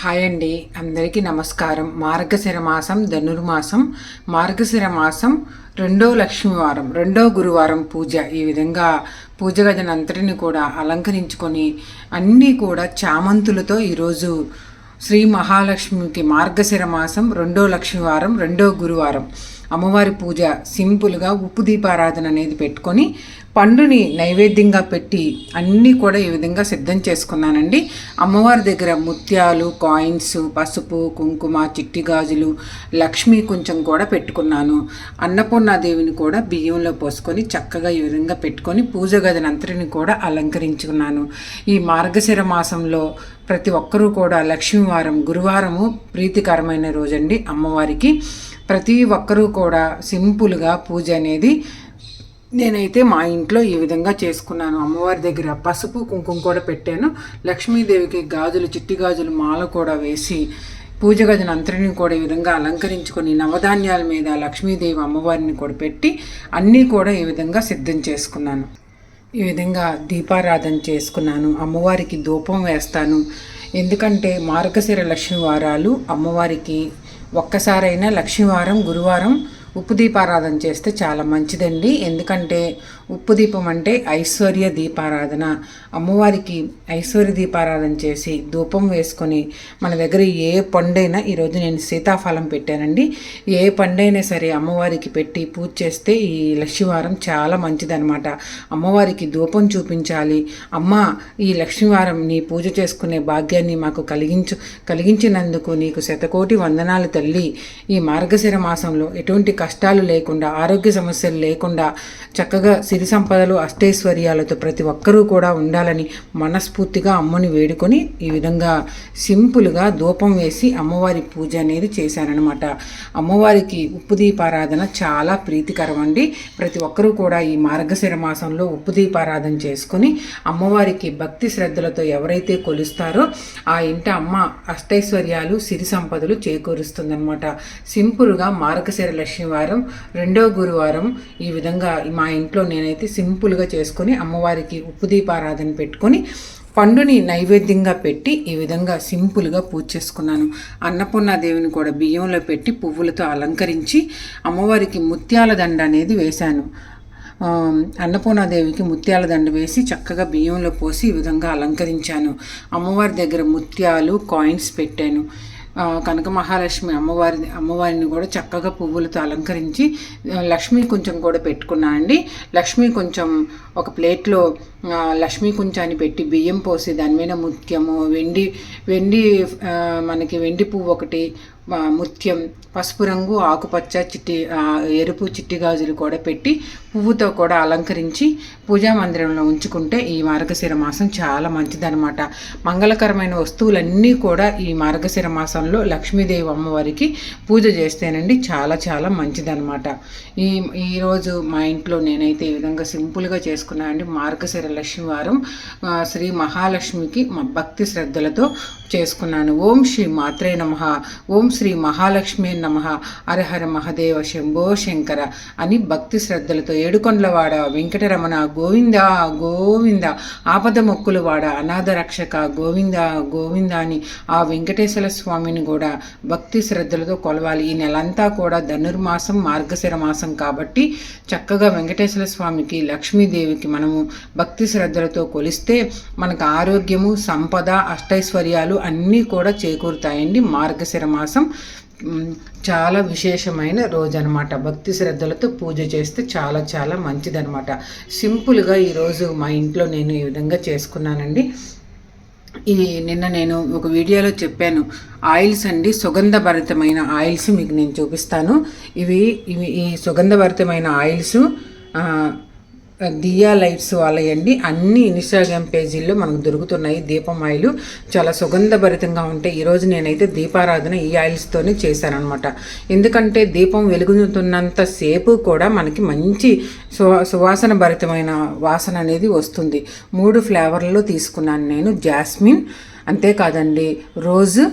Hi అండి. అందరికీ నమస్కారం. మార్గశిర మాసం ధనుర్మాసం. మార్గశిర మాసం రెండో లక్ష్మీవారం రెండో గురువారం పూజ. ఈ విధంగా పూజ గజనంతటిని కూడా అలంకరించుకొని అన్నీ కూడా చామంతులతో ఈరోజు శ్రీ మహాలక్ష్మికి మార్గశిర మాసం రెండో లక్ష్మీవారం రెండో గురువారం. అమ్మవారి పూజ సింపుల్గా ఉప్పు దీపారాధన అనేది పెట్టుకొని పండుని నైవేద్యంగా పెట్టి అన్నీ కూడా ఈ విధంగా సిద్ధం చేసుకున్నానండి. అమ్మవారి దగ్గర ముత్యాలు కాయిన్స్ పసుపు కుంకుమ చిట్టి గాజులు లక్ష్మీ కొంచెం కూడా పెట్టుకున్నాను. అన్నపూర్ణాదేవిని కూడా బియ్యంలో పోసుకొని చక్కగా ఈ విధంగా పెట్టుకొని పూజ గదినంతటిని కూడా అలంకరించుకున్నాను. ఈ మార్గశిర మాసంలో ప్రతి ఒక్కరూ కూడా లక్ష్మీవారం గురువారము ప్రీతికరమైన రోజండి అమ్మవారికి. ప్రతి ఒక్కరూ కూడా సింపుల్గా పూజ అనేది నేనైతే మా ఇంట్లో ఈ విధంగా చేసుకున్నాను. అమ్మవారి దగ్గర పసుపు కుంకుమ కూడా పెట్టాను. లక్ష్మీదేవికి గాజులు చిట్టి గాజులు మాల కూడా వేసి పూజ గదిని అంతరిని కూడా ఈ విధంగా అలంకరించుకొని నవధాన్యాల మీద లక్ష్మీదేవి అమ్మవారిని కూడా పెట్టి అన్నీ కూడా ఈ విధంగా సిద్ధం చేసుకున్నాను. ఈ విధంగా దీపారాధన చేసుకున్నాను. అమ్మవారికి ధూపం వేస్తాను. ఎందుకంటే మార్గశిర లక్ష్మీవారాలు అమ్మవారికి ఒక్కసారైనా లక్ష్మీవారం గురువారం ఉప్పు దీపారాధన చేస్తే చాలా మంచిదండి. ఎందుకంటే ఉప్పు దీపం అంటే ఐశ్వర్య దీపారాధన. అమ్మవారికి ఐశ్వర్య దీపారాధన చేసి ధూపం వేసుకొని మన దగ్గర ఏ పండైనా ఈరోజు నేను సీతాఫలం పెట్టానండి. ఏ పండైనా సరే అమ్మవారికి పెట్టి పూజ చేస్తే ఈ లక్ష్మీవారం చాలా మంచిదనమాట అమ్మవారికి ధూపం చూపించాలి. అమ్మ ఈ లక్ష్మీవారం నీ పూజ చేసుకునే భాగ్యాన్ని మాకు కలిగించు కలిగించినందుకు నీకు శతకోటి వందనాలు తల్లి. ఈ మార్గశిర మాసంలో ఎటువంటి కష్టాలు లేకుండా ఆరోగ్య సమస్యలు లేకుండా చక్కగా సిరి సంపదలు అష్టైశ్వర్యాలతో ప్రతి ఒక్కరూ కూడా ఉండాలని మనస్ఫూర్తిగా అమ్మని వేడుకొని ఈ విధంగా సింపుల్గా ధూపం వేసి అమ్మవారి పూజ అనేది చేశారనమాట అమ్మవారికి ఉప్పు దీపారాధన చాలా ప్రీతికరం అండి. ప్రతి ఒక్కరూ కూడా ఈ మార్గశిర మాసంలో ఉప్పు దీపారాధన చేసుకొని అమ్మవారికి భక్తి శ్రద్ధలతో ఎవరైతే కొలుస్తారో ఆ ఇంట అమ్మ అష్టైశ్వర్యాలు సిరి సంపదలు చేకూరుస్తుందనమాట సింపుల్గా మార్గశిర లక్ష్మీవారం రెండో గురువారం ఈ విధంగా మా ఇంట్లో నేను నేనైతే సింపుల్గా చేసుకొని అమ్మవారికి ఉప్పు దీపారాధన పెట్టుకొని పండుని నైవేద్యంగా పెట్టి ఈ విధంగా సింపుల్గా పూజ చేసుకున్నాను. అన్నపూర్ణాదేవిని కూడా బియ్యంలో పెట్టి పువ్వులతో అలంకరించి అమ్మవారికి ముత్యాల దండ అనేది వేశాను. అన్నపూర్ణాదేవికి ముత్యాల దండ వేసి చక్కగా బియ్యంలో పోసి ఈ విధంగా అలంకరించాను. అమ్మవారి దగ్గర ముత్యాలు కాయిన్స్ పెట్టాను. కనక మహాలక్ష్మి అమ్మవారి అమ్మవారిని కూడా చక్కగా పువ్వులతో అలంకరించి లక్ష్మి కొంచెం కూడా పెట్టుకున్నానండి లక్ష్మి కొంచెం ఒక ప్లేట్లో లక్ష్మీ కుంచాన్ని పెట్టి బియ్యం పోసి దాని మీద ముత్యము వెండి వెండి మనకి వెండి పువ్వు ఒకటి ముత్యం పసుపు రంగు ఆకుపచ్చ చిట్టి ఎరుపు చిట్టి గాజులు కూడా పెట్టి పువ్వుతో కూడా అలంకరించి పూజా మందిరంలో ఉంచుకుంటే ఈ మార్గశిర మాసం చాలా మంచిదనమాట మంగళకరమైన వస్తువులన్నీ కూడా ఈ మార్గశిర మాసంలో లక్ష్మీదేవి అమ్మవారికి పూజ చేస్తేనండి చాలా చాలా మంచిదనమాట ఈ ఈరోజు మా ఇంట్లో నేనైతే ఈ విధంగా సింపుల్గా చేసుకున్నాను అండి. మార్గశిర లక్ష్మీవారం శ్రీ మహాలక్ష్మికి మా భక్తి శ్రద్ధలతో చేసుకున్నాను. ఓం శ్రీ మాత్రే నమ. ఓం శ్రీ మహాలక్ష్మి నమ. హరహర మహదేవ శంభో శంకర అని భక్తి శ్రద్ధలతో ఏడుకొండలవాడ వెంకటరమణ గోవింద గోవింద ఆపద మొక్కులు వాడ అనాథ రక్షక గోవింద గోవింద అని ఆ వెంకటేశ్వర స్వామిని కూడా భక్తి శ్రద్ధలతో కొలవాలి. ఈ నెలంతా కూడా ధనుర్మాసం మార్గశిర మాసం కాబట్టి చక్కగా వెంకటేశ్వర స్వామికి లక్ష్మీదేవికి మనము భక్తి శ్రద్ధలతో కొలిస్తే మనకు ఆరోగ్యము సంపద అష్టైశ్వర్యాలు అన్నీ కూడా చేకూరుతాయండి మార్గశిర మాసం. చాలా విశేషమైన రోజు అనమాట భక్తి శ్రద్ధలతో పూజ చేస్తే చాలా చాలా మంచిదనమాట. సింపుల్గా ఈరోజు మా ఇంట్లో నేను ఈ విధంగా చేసుకున్నానండి. ఈ నిన్న నేను ఒక వీడియోలో చెప్పాను. ఆయిల్స్ అండి సుగంధభరితమైన ఆయిల్స్ మీకు నేను చూపిస్తాను. ఇవి ఇవి ఈ సుగంధభరితమైన ఆయిల్స్ దియా లైట్స్ వాళ్ళయండి. అన్ని ఇన్స్టాగ్రామ్ పేజీల్లో మనకు దొరుకుతున్నాయి దీపం ఆయిల్ చాలా సుగంధభరితంగా ఉంటాయి ఈరోజు నేనైతే దీపారాధన ఈ ఆయిల్స్తోనే చేశానమాట ఎందుకంటే దీపం వెలుగుతున్నంత సేపు కూడా మనకి మంచి సువాసన భరితమైన వాసన అనేది వస్తుంది. మూడు ఫ్లేవర్లలో తీసుకున్నాను నేను. జాస్మిన్ అంతేకాదండి రోజు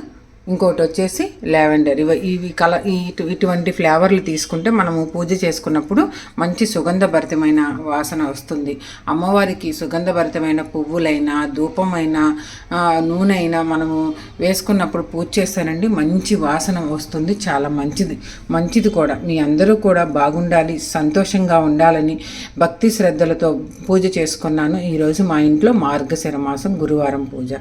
ఇంకోటి వచ్చేసి లావెండర్. ఇవి ఇవి కల ఇటు ఇటువంటి ఫ్లేవర్లు తీసుకుంటే మనము పూజ చేసుకున్నప్పుడు మంచి సుగంధభరితమైన వాసన వస్తుంది. అమ్మవారికి సుగంధభరితమైన పువ్వులైనా ధూపమైనా నూనె అయినా మనము వేసుకున్నప్పుడు పూజ చేస్తానండి. మంచి వాసన వస్తుంది. చాలా మంచిది. మంచిది కూడా. మీ అందరూ కూడా బాగుండాలి సంతోషంగా ఉండాలని భక్తి శ్రద్ధలతో పూజ చేసుకున్నాను. ఈరోజు మా ఇంట్లో మార్గశిర మాసం గురువారం పూజ.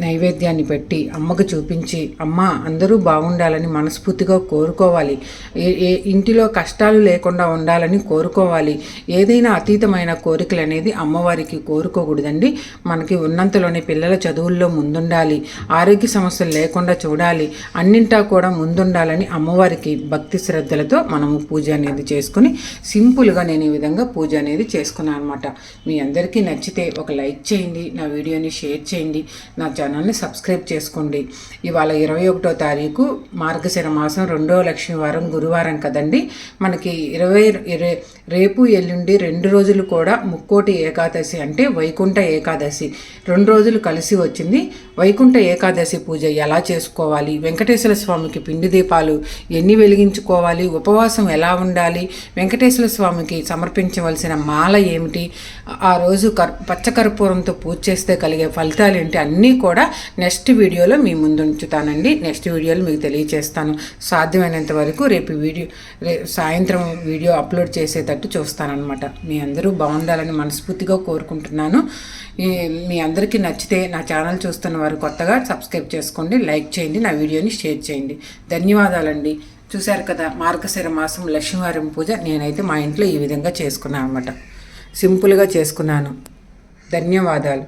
నైవేద్యాన్ని పెట్టి అమ్మకు చూపించి అమ్మ అందరూ బాగుండాలని మనస్ఫూర్తిగా కోరుకోవాలి. ఏ ఏ ఇంటిలో కష్టాలు లేకుండా ఉండాలని కోరుకోవాలి. ఏదైనా అతీతమైన కోరికలు అనేది అమ్మవారికి కోరుకోకూడదండి. మనకి ఉన్నంతలోనే పిల్లల చదువుల్లో ముందుండాలి. ఆరోగ్య సమస్యలు లేకుండా చూడాలి. అన్నింటా కూడా ముందుండాలని అమ్మవారికి భక్తి శ్రద్ధలతో మనము పూజ అనేది చేసుకుని సింపుల్గా నేను ఈ విధంగా పూజ అనేది చేసుకున్నాను అనమాట మీ అందరికీ నచ్చితే ఒక లైక్ చేయండి నా వీడియోని షేర్ చేయండి. నా ఛానల్ని సబ్స్క్రైబ్ చేసుకోండి. ఇవాళ ఇరవై ఒకటో తారీఖు మార్గశిర మాసం రెండో లక్ష్మీ వారం గురువారం కదండి. మనకి ఇరవై ఇర- రేపు ఎల్లుండి రెండు రోజులు కూడా ముక్కోటి ఏకాదశి అంటే వైకుంఠ ఏకాదశి. రెండు రోజులు కలిసి వచ్చింది. వైకుంఠ ఏకాదశి పూజ ఎలా చేసుకోవాలి? వెంకటేశ్వర స్వామికి పిండి దీపాలు ఎన్ని వెలిగించుకోవాలి? ఉపవాసం ఎలా ఉండాలి? వెంకటేశ్వర స్వామికి సమర్పించవలసిన మాల ఏమిటి? ఆ రోజు కర్ పచ్చకర్పూరంతో పూజ చేస్తే కలిగే ఫలితాలు ఏంటి? అన్నీ కూడా నెక్స్ట్ వీడియోలో మీ ముందు ఉంచుతానండి. నెక్స్ట్ వీడియోలో మీకు తెలియచేస్తాను. సాధ్యమైనంత వరకు రేపు వీడియో సాయంత్రం వీడియో అప్లోడ్ చేసేటట్టు చూస్తానన్నమాట. మీ అందరూ బాగుండాలని మనస్ఫూర్తిగా కోరుకుంటున్నాను. మీ అందరికీ నచ్చితే నా ఛానల్ చూస్తున్న వారు కొత్తగా సబ్స్క్రైబ్ చేసుకోండి లైక్ చేయండి నా వీడియోని షేర్ చేయండి. ధన్యవాదాలండి. చూశారు కదా మార్గశిర మాసం లక్ష్మీవారం పూజ నేనైతే మా ఇంట్లో ఈ విధంగా చేసుకున్నాను అనమాట సింపుల్గా చేసుకున్నాను. ధన్యవాదాలు.